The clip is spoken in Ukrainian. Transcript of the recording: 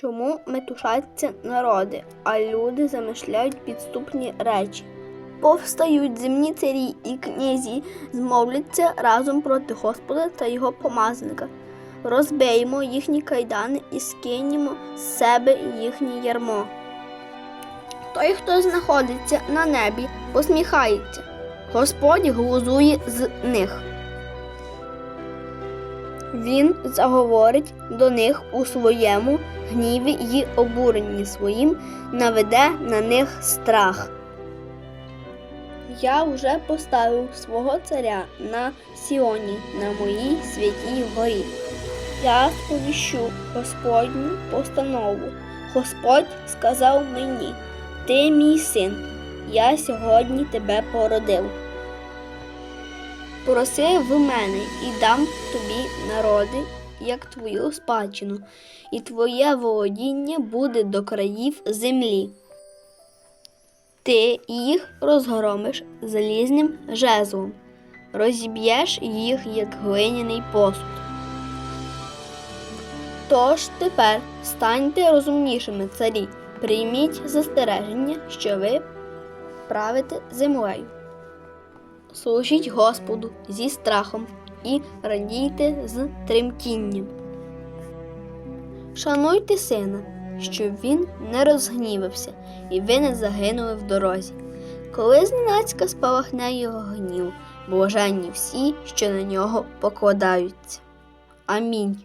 Чому метушаться народи, а люди замишляють підступні речі? Повстають земні царі і князі, змовляться разом проти Господа та його помазаника. Розбиймо їхні кайдани і скинемо з себе їхнє ярмо. Той, хто знаходиться на небі, посміхається. Господь глузує з них. Він заговорить до них у своєму гніві й обуренні своїм, наведе на них страх. Я вже поставив свого царя на Сіоні, на моїй святій горі. Я сповіщу Господню постанову. Господь сказав мені: Ти мій син, я сьогодні тебе породив. Проси в мене і дам тобі народи, як твою спадщину, і твоє володіння буде до країв землі. Ти їх розгромиш залізним жезлом, розіб'єш їх, як глиняний посуд. Тож тепер станьте розумнішими царі, прийміть застереження, що ви правите землею. Служіть Господу зі страхом і радійте з тремтінням. Шануйте сина, щоб він не розгнівався і ви не загинули в дорозі. Коли зненацька спалахне його гнів, блаженні всі, що на нього покладаються. Амінь.